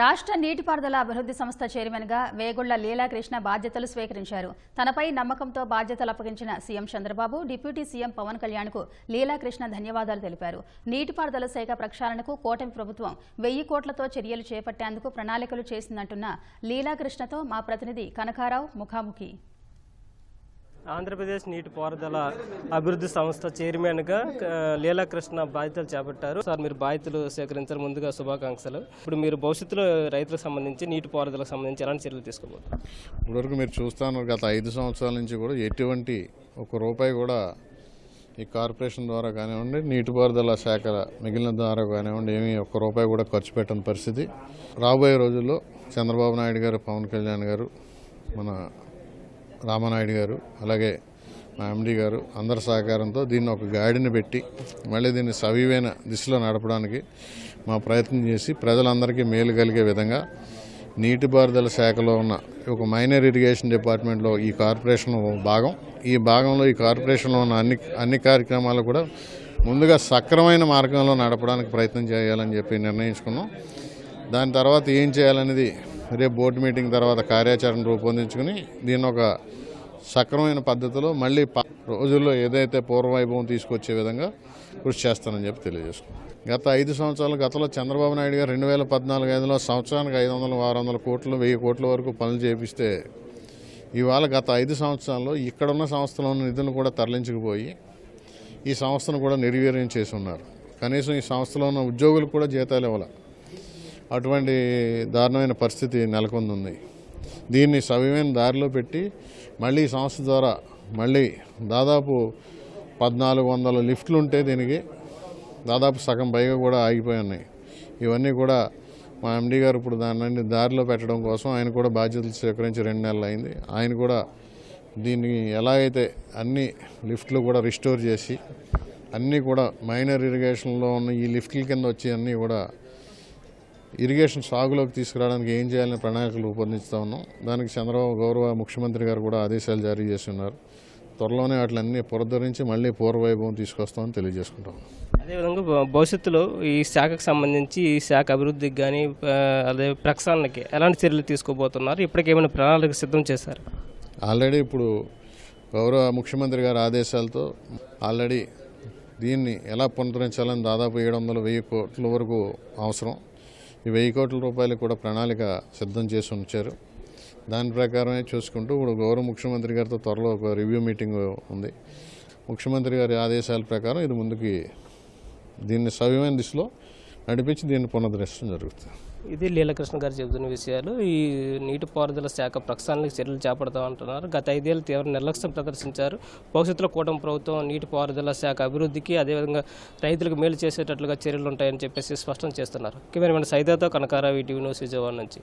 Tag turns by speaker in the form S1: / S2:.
S1: రాష్ట్ర నీటిపారుదల అభివృద్ధి సంస్థ చైర్మన్గా వేగుళ్ళ లీలాకృష్ణ బాధ్యతలు స్వీకరించారు. తనపై నమ్మకంతో బాధ్యతలు అప్పగించిన CM Chandrababu deputy CM Pawan కళ్యాణ్కు లీలాకృష్ణ ధన్యవాదాలు తెలిపారు. నీటిపారుదల శాఖ ప్రక్షాళనకు కూటమి ప్రభుత్వం వెయ్యి కోట్లతో చర్యలు చేపట్టేందుకు ప్రణాళికలు చేసిందంటున్న లీలాకృష్ణతో మా ప్రతినిధి కనకారావు ముఖాముఖి.
S2: ఆంధ్రప్రదేశ్ నీటిపారుదల అభివృద్ధి సంస్థ చైర్మన్గా లీలాకృష్ణ బాధ్యతలు చేపట్టారు. సార్ మీరు బాధ్యతలు సేకరించారు ముందుగా శుభాకాంక్షలు. ఇప్పుడు మీరు భవిష్యత్తులో రైతులకు సంబంధించి నీటిపారుదలకు సంబంధించి ఎలాంటి చర్యలు తీసుకోబోతున్నారు?
S3: ఇప్పటివరకు మీరు చూస్తాను గత ఐదు సంవత్సరాల నుంచి కూడా ఎటువంటి ఒక రూపాయి కూడా ఈ కార్పొరేషన్ ద్వారా కానివ్వండి నీటిపారుదల శాఖ మిగిలిన ద్వారా కానివ్వండి ఏమీ ఒక్క రూపాయి కూడా ఖర్చు పెట్టని పరిస్థితి. రాబోయే రోజుల్లో చంద్రబాబు నాయుడు గారు పవన్ కళ్యాణ్ గారు మన రామానాయుడు గారు అలాగే మా ఎండి గారు అందరి సహకారంతో దీన్ని ఒక గాడిని పెట్టి మళ్ళీ దీన్ని సవివైన దిశలో నడపడానికి మా ప్రయత్నం చేసి ప్రజలందరికీ మేలు కలిగే విధంగా నీటిపారుదల శాఖలో ఉన్న ఒక మైనర్ ఇరిగేషన్ డిపార్ట్మెంట్లో ఈ కార్పొరేషన్ భాగం. ఈ భాగంలో ఈ కార్పొరేషన్లో ఉన్న అన్ని అన్ని కార్యక్రమాలు కూడా ముందుగా సక్రమైన మార్గంలో నడపడానికి ప్రయత్నం చేయాలని చెప్పి నిర్ణయించుకున్నాం. దాని తర్వాత ఏం చేయాలనేది రేపు బోర్డు మీటింగ్ తర్వాత కార్యాచరణ రూపొందించుకుని దీన్ని ఒక సక్రమైన పద్ధతిలో మళ్ళీ ప- రోజుల్లో ఏదైతే పూర్వవైభవం తీసుకొచ్చే విధంగా కృషి చేస్తానని చెప్పి తెలియజేసుకున్నాం గత ఐదు సంవత్సరాల గతంలో చంద్రబాబు నాయుడు గారు రెండు వేల పద్నాలుగు ఐదులో సంవత్సరానికి ఐదు వందల ఆరు వందల కోట్లు వెయ్యి కోట్ల వరకు పనులు చేపిస్తే ఇవాళ గత ఐదు సంవత్సరాల్లో ఇక్కడున్న సంస్థలో ఉన్న నిధులను కూడా తరలించుకుపోయి ఈ సంస్థను కూడా నిర్వీర్యం చేసి ఉన్నారు. కనీసం ఈ సంస్థలో ఉన్న ఉద్యోగులకు కూడా జీతాలు ఇవ్వాలి. అటువంటి దారుణమైన పరిస్థితి నెలకొంది దీన్ని సవ్యమైన దారిలో పెట్టి మళ్ళీ సంస్థ ద్వారా మళ్ళీ దాదాపు పద్నాలుగు వందల లిఫ్ట్లు ఉంటే దీనికి దాదాపు సగం పైగా కూడా ఆగిపోయి ఉన్నాయి. ఇవన్నీ కూడా మా ఎండీ గారు ఇప్పుడు దాన్ని దారిలో పెట్టడం కోసం ఆయన కూడా బాధ్యతలు స్వీకరించి రెండు నెలలు అయింది. ఆయన కూడా దీన్ని ఎలాగైతే అన్ని లిఫ్ట్లు కూడా రిస్టోర్ చేసి అన్నీ కూడా మైనర్ ఇరిగేషన్లో ఉన్న ఈ లిఫ్ట్ల కింద వచ్చి అన్నీ కూడా ఇరిగేషన్ సాగులోకి తీసుకురావడానికి ఏం చేయాలని ప్రణాళికలు రూపొందిస్తూ ఉన్నాం. దానికి చంద్రబాబు గౌరవ ముఖ్యమంత్రి గారు కూడా ఆదేశాలు జారీ చేసి ఉన్నారు త్వరలోనే వాటిలన్నీ పునరుద్ధరించి మళ్ళీ పూర్వవైభవం తీసుకొస్తామని తెలియజేసుకుంటాం.
S2: అదేవిధంగా భవిష్యత్తులో ఈ శాఖకు సంబంధించి ఈ శాఖ అభివృద్ధికి కానీ అదే ప్రక్షాళనకి ఎలాంటి చర్యలు తీసుకోబోతున్నారు? ఇప్పటికేమైనా ప్రణాళిక సిద్ధం చేశారు?
S3: ఆల్రెడీ ఇప్పుడు గౌరవ ముఖ్యమంత్రి గారి ఆదేశాలతో ఆల్రెడీ దీన్ని ఎలా పునరుద్ధరించాలని దాదాపు ఏడు వందల వెయ్యి కోట్ల వరకు అవసరం. ఈ వెయ్యి కోట్ల రూపాయలు కూడా ప్రణాళిక సిద్ధం చేసి ఉంచారు. దాని ప్రకారమే చూసుకుంటూ ఇప్పుడు గౌరవ ముఖ్యమంత్రి గారితో త్వరలో ఒక రివ్యూ మీటింగ్ ఉంది. ముఖ్యమంత్రి గారి ఆదేశాల ప్రకారం ఇది ముందుకి దీన్ని సవ్యమైన దిశలో నడిపించి దీన్ని పునరుద్ధరించడం జరుగుతుంది.
S2: ఇది లీలకృష్ణ గారు చెబుతున్న విషయాలు. ఈ నీటిపారుదల శాఖ ప్రక్షాళనకు చర్యలు చేపడతామంటున్నారు గత ఐదేళ్ళు తీవ్ర నిర్లక్ష్యం ప్రదర్శించారు. భవిష్యత్తులో కూటమి ప్రభుత్వం నీటిపారుదల శాఖ అభివృద్ధికి అదేవిధంగా రైతులకు మేలు చేసేటట్లుగా చర్యలు ఉంటాయని చెప్పేసి స్పష్టం చేస్తున్నారు. కెమెరామెన్ సైదాతో కనకారావు ఈటీవీ న్యూస్ విజయవాడ నుంచి.